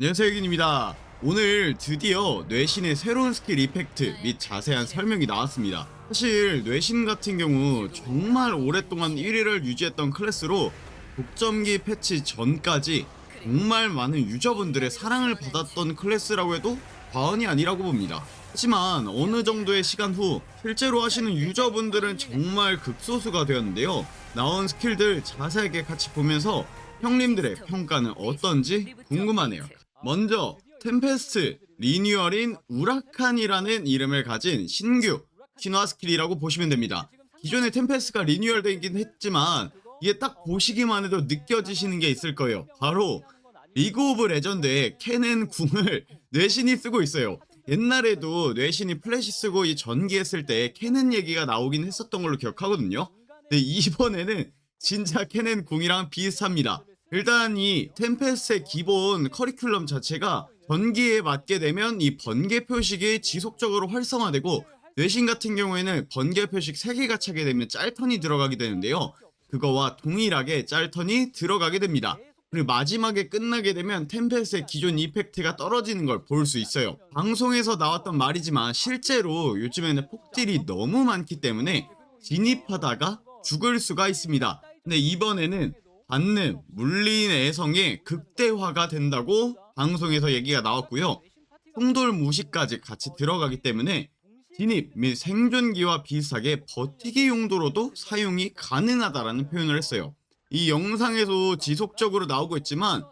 안녕하세요 유gin입니다. 오늘 드디어 뇌신의 새로운 스킬 이펙트 및 자세한 설명이 나왔습니다. 사실 뇌신 같은 경우 정말 오랫동안 1위를 유지했던 클래스로 독점기 패치 전까지 정말 많은 유저분들의 사랑을 받았던 클래스라고 해도 과언이 아니라고 봅니다. 하지만 어느 정도의 시간 후 실제로 하시는 유저분들은 정말 극소수가 되었는데요. 나온 스킬들 자세하게 같이 보면서 형님들의 평가는 어떤지 궁금하네요 먼저 템페스트 리뉴얼인 우라칸이라는 이름을 가진 신규 신화 스킬이라고 보시면 됩니다. 기존의 템페스트가 리뉴얼되긴 했지만 이게 딱 보시기만 해도 느껴지시는 게 있을 거예요. 바로 리그 오브 레전드의 캐넨 궁을 뇌신이 쓰고 있어요. 옛날에도 뇌신이 플래시 쓰고 이 전기했을 때 캐넨 얘기가 나오긴 했었던 걸로 기억하거든요. 근데 이번에는 진짜 캐넨 궁이랑 비슷합니다. 일단 이 템페스의 기본 커리큘럼 자체가 번기에 맞게 되면 이 번개 표식이 지속적으로 활성화되고 뇌신 같은 경우에는 번개 표식 3개가 차게 되면 짤턴이 들어가게 되는데요. 그거와 동일하게 짤턴이 들어가게 됩니다. 그리고 마지막에 끝나게 되면 템페스의 기존 이펙트가 떨어지는 걸 볼 수 있어요. 방송에서 나왔던 말이지만 실제로 요즘에는 폭딜이 너무 많기 때문에 진입하다가 죽을 수가 있습니다. 근데 이번에는 받는 물린 애성의 극대화가 된다고 방송에서 얘기가 나왔고요. 충돌 무시까지 같이 들어가기 때문에 진입 및 생존기와 비슷하게 버티기 용도로도 사용이 가능하다라는 표현을 했어요. 이 영상에서 지속적으로 나오고 있지만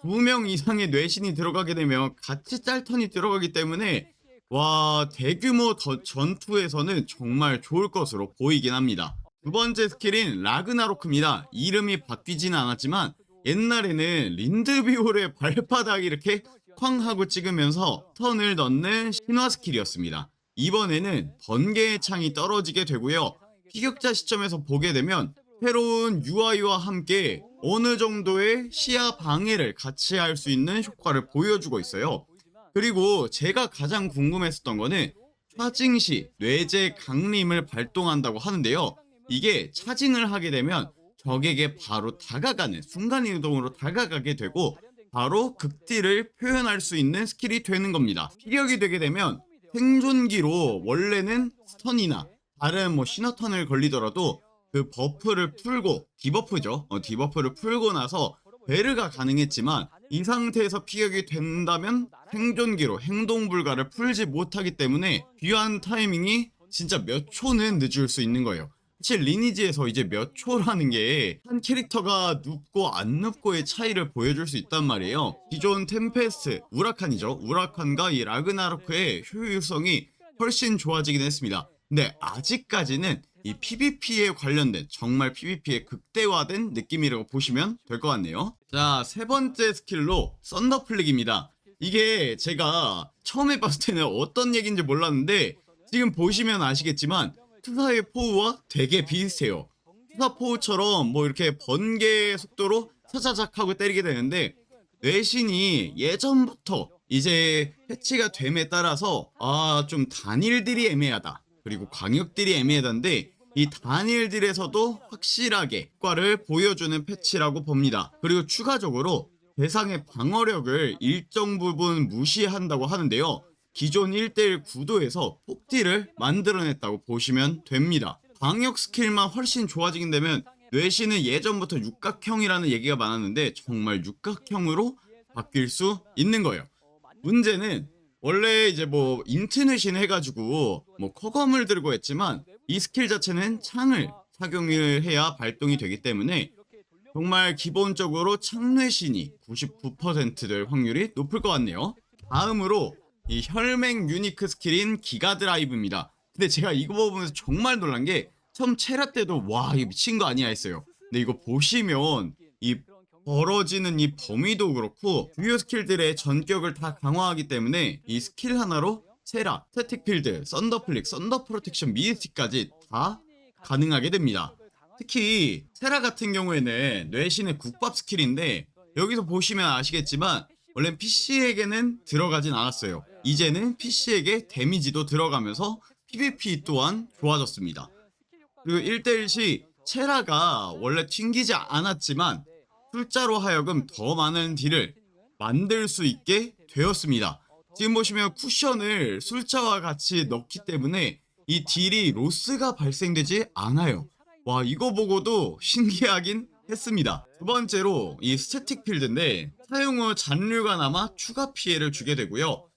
두 명 이상의 뇌신이 들어가게 되면 같이 짤턴이 들어가기 때문에 와 대규모 더 전투에서는 정말 좋을 것으로 보이긴 합니다. 두 번째 스킬인 라그나로크입니다. 이름이 바뀌지는 않았지만 옛날에는 린드비올의 발바닥 이렇게 쾅 하고 찍으면서 턴을 넣는 신화 스킬이었습니다. 이번에는 번개의 창이 떨어지게 되고요. 피격자 시점에서 보게 되면 새로운 UI와 함께 어느 정도의 시야 방해를 같이 할 수 있는 효과를 보여주고 있어요. 그리고 제가 가장 궁금했었던 거는 차징 시 뇌제 강림을 발동한다고 하는데요. 이게 차징을 하게 되면 적에게 바로 다가가는 순간이동으로 다가가게 되고 바로 극딜을 표현할 수 있는 스킬이 되는 겁니다. 피격이 되게 되면 생존기로 원래는 스턴이나 다른 뭐 신어턴을 걸리더라도 그 버프를 풀고 디버프죠. 어, 디버프를 풀고 나서 베르가 가능했지만 이 상태에서 피격이 된다면 생존기로 행동 불가를 풀지 못하기 때문에 귀한 타이밍이 진짜 몇 초는 늦을 수 있는 거예요. 사실 리니지에서 이제 몇 초라는 게 한 캐릭터가 눕고 안 눕고의 차이를 보여줄 수 있단 말이에요. 기존 템페스트, 우라칸이죠. 우라칸과 이 라그나로크의 효율성이 훨씬 좋아지긴 했습니다. 근데 아직까지는 이 PVP에 관련된 정말 PVP에 극대화된 느낌이라고 보시면 될 것 같네요. 자, 세 번째 스킬로 썬더플릭입니다. 이게 제가 처음 해봤을 때는 어떤 얘기인지 몰랐는데 지금 보시면 아시겠지만 투사의 포우와 되게 비슷해요. 투사 포우처럼 뭐 이렇게 번개 속도로 사자작 하고 때리게 되는데 뇌신이 예전부터 이제 패치가 됨에 따라서 아 좀 단일들이 애매하다 그리고 광역들이 애매하다인데 이 단일들에서도 확실하게 효과를 보여주는 패치라고 봅니다. 그리고 추가적으로 대상의 방어력을 일정 부분 무시한다고 하는데요. 기존 1대1 구도에서 폭딜을 만들어냈다고 보시면 됩니다. 방역 스킬만 훨씬 좋아지긴 되면 뇌신은 예전부터 육각형이라는 얘기가 많았는데 정말 육각형으로 바뀔 수 있는 거예요. 문제는 원래 이제 뭐 인트넷신 해가지고 뭐 커검을 들고 했지만 이 스킬 자체는 창을 착용을 해야 발동이 되기 때문에 정말 기본적으로 창뇌신이 99%될 확률이 높을 것 같네요. 다음으로 이 혈맹 유니크 스킬인 기가 드라이브입니다. 근데 제가 이거 보면서 정말 놀란 게 처음 체라 때도 와 이거 미친 거 아니야 했어요. 근데 이거 보시면 이 벌어지는 이 범위도 그렇고 주요 스킬들의 전격을 다 강화하기 때문에 이 스킬 하나로 체라, 스태틱 필드, 썬더플릭, 썬더 프로텍션, 미스틱까지 다 가능하게 됩니다. 특히 세라 같은 경우에는 뇌신의 국밥 스킬인데 여기서 보시면 아시겠지만 원래 PC에게는 들어가진 않았어요. 이제는 PC에게 데미지도 들어가면서 PVP 또한 좋아졌습니다. 그리고 1대1 시 체라가 원래 튕기지 않았지만 숫자로 하여금 더 많은 딜을 만들 수 있게 되었습니다. 지금 보시면 쿠션을 술자와 같이 넣기 때문에 이 딜이 로스가 발생되지 않아요. 와 이거 보고도 신기하긴 했습니다. 두 번째로 이 스태틱 필드인데 사용 후 잔류가 남아 추가 피해를 주게 되고요.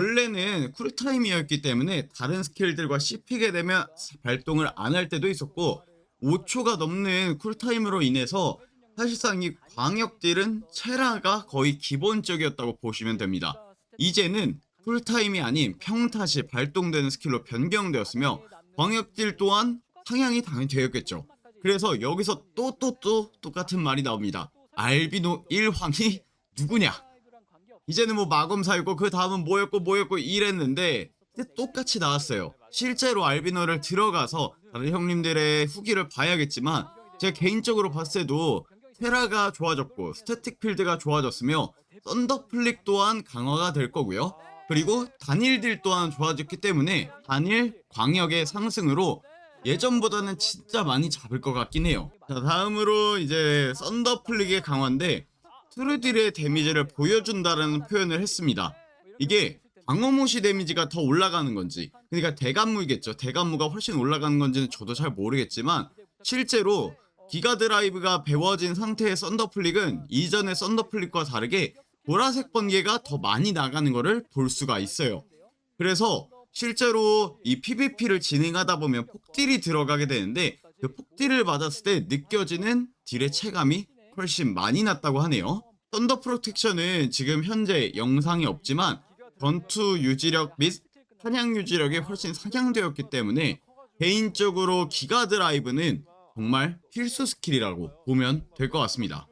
원래는 쿨타임이었기 때문에 다른 스킬들과 씹히게 되면 발동을 안 할 때도 있었고 5초가 넘는 쿨타임으로 인해서 사실상 이 광역딜은 체라가 거의 기본적이었다고 보시면 됩니다. 이제는 쿨타임이 아닌 평타시 발동되는 스킬로 변경되었으며 광역딜 또한 상향이 당연히 되었겠죠. 그래서 여기서 또 또 또 똑같은 말이 나옵니다. 알비노 1황이 누구냐? 이제는 뭐 마검사였고 그 다음은 뭐였고 뭐였고 이랬는데 똑같이 나왔어요. 실제로 알비노를 들어가서 다른 형님들의 후기를 봐야겠지만 제가 개인적으로 봤을 때도 테라가 좋아졌고 스태틱 필드가 좋아졌으며 썬더플릭 또한 강화가 될 거고요. 그리고 단일 딜 또한 좋아졌기 때문에 단일 광역의 상승으로 예전보다는 진짜 많이 잡을 것 같긴 해요. 자, 다음으로 이제 썬더플릭의 강화인데 트루딜의 데미지를 보여준다라는 표현을 했습니다. 이게 방어모시 데미지가 더 올라가는 건지 그러니까 대감무이겠죠. 대감무가 훨씬 올라가는 건지는 저도 잘 모르겠지만 실제로 기가 드라이브가 배워진 상태의 썬더플릭은 이전의 썬더플릭과 다르게 보라색 번개가 더 많이 나가는 것을 볼 수가 있어요. 그래서 실제로 이 PVP를 진행하다 보면 폭딜이 들어가게 되는데 그 폭딜을 맞았을 때 느껴지는 딜의 체감이 훨씬 많이 났다고 하네요. 썬더 프로텍션은 지금 현재 영상이 없지만 전투 유지력 및 사냥 유지력이 훨씬 상향되었기 때문에 개인적으로 기가 드라이브는 정말 필수 스킬이라고 보면 될 것 같습니다.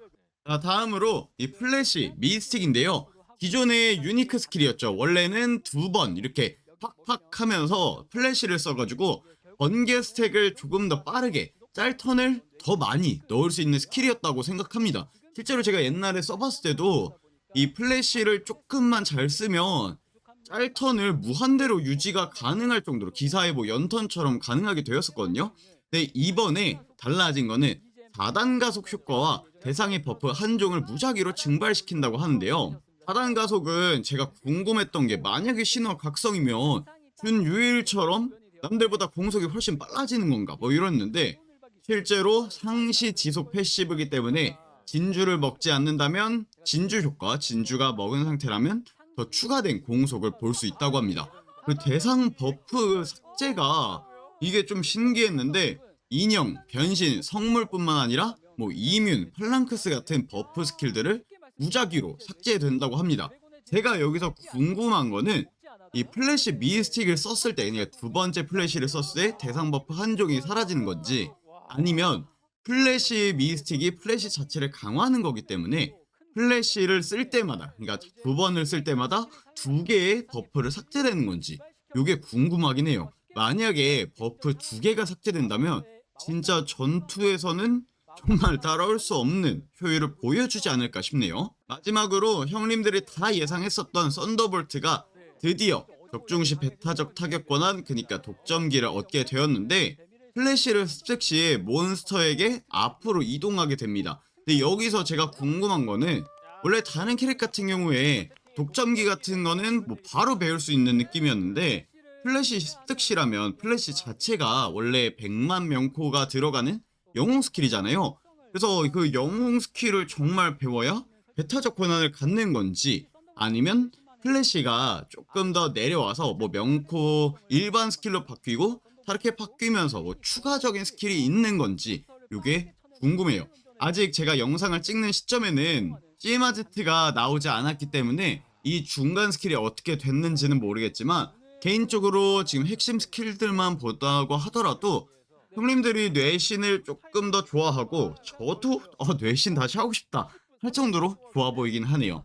자, 다음으로 이 플래시 미스틱인데요. 기존의 유니크 스킬이었죠. 원래는 두 번 이렇게 팍팍 하면서 플래시를 써가지고 번개 스택을 조금 더 빠르게 짤턴을 더 많이 넣을 수 있는 스킬이었다고 생각합니다. 실제로 제가 옛날에 써봤을 때도 이 플래시를 조금만 잘 쓰면 짤턴을 무한대로 유지가 가능할 정도로 기사의 뭐 연턴처럼 가능하게 되었었거든요. 근데 이번에 달라진 거는 4단 가속 효과와 대상의 버프 한 종을 무작위로 증발시킨다고 하는데요. 4단 가속은 제가 궁금했던 게 만약에 신화 각성이면 준유일처럼 남들보다 공속이 훨씬 빨라지는 건가 뭐 이랬는데 실제로 상시 지속 패시브이기 때문에 진주를 먹지 않는다면 진주 효과, 진주가 먹은 상태라면 더 추가된 공속을 볼 수 있다고 합니다. 그 대상 버프 삭제가 이게 좀 신기했는데 인형, 변신, 성물뿐만 아니라 뭐 이뮨, 플랑크스 같은 버프 스킬들을 무작위로 삭제된다고 합니다. 제가 여기서 궁금한 거는 이 플래시 미스틱을 썼을 때, 그러니까 두 번째 플래시를 썼을 때 대상 버프 한 종이 사라지는 건지 아니면 플래시 미스틱이 플래시 자체를 강화하는 거기 때문에 플래시를 쓸 때마다 그러니까 두 번을 쓸 때마다 두 개의 버프를 삭제되는 건지 이게 궁금하긴 해요. 만약에 버프 두 개가 삭제된다면 진짜 전투에서는 정말 따라올 수 없는 효율을 보여주지 않을까 싶네요. 마지막으로 형님들이 다 예상했었던 썬더볼트가 드디어 적중시 베타적 타격 권한 그니까 독점기를 얻게 되었는데 플래시를 습색 시 몬스터에게 앞으로 이동하게 됩니다. 근데 여기서 제가 궁금한 거는 원래 다른 캐릭 같은 경우에 독점기 같은 거는 뭐 바로 배울 수 있는 느낌이었는데 플래시 습득시라면 플래시 자체가 원래 100만 명코가 들어가는 영웅 스킬이잖아요. 그래서 그 영웅 스킬을 정말 배워야 베타적 권한을 갖는 건지 아니면 플래시가 조금 더 내려와서 뭐 명코 일반 스킬로 바뀌고 다르게 바뀌면서 뭐 추가적인 스킬이 있는 건지 이게 궁금해요. 아직 제가 영상을 찍는 시점에는 CM아제트가 나오지 않았기 때문에 이 중간 스킬이 어떻게 됐는지는 모르겠지만 개인적으로 지금 핵심 스킬들만 보다고 하더라도 형님들이 뇌신을 조금 더 좋아하고 저도 어, 뇌신 다시 하고 싶다 할 정도로 좋아 보이긴 하네요.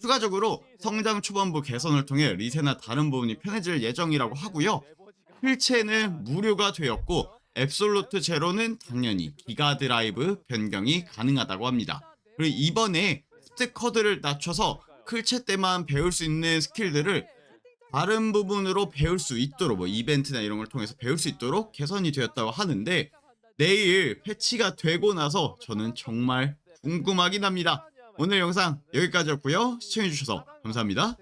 추가적으로 성장 초반부 개선을 통해 리세나 다른 부분이 편해질 예정이라고 하고요. 필체는 무료가 되었고 앱솔루트 제로는 당연히 기가 드라이브 변경이 가능하다고 합니다. 그리고 이번에 스택 커드를 낮춰서 클체 때만 배울 수 있는 스킬들을 다른 부분으로 배울 수 있도록 뭐 이벤트나 이런 걸 통해서 배울 수 있도록 개선이 되었다고 하는데 내일 패치가 되고 나서 저는 정말 궁금하긴 합니다. 오늘 영상 여기까지였고요. 시청해주셔서 감사합니다.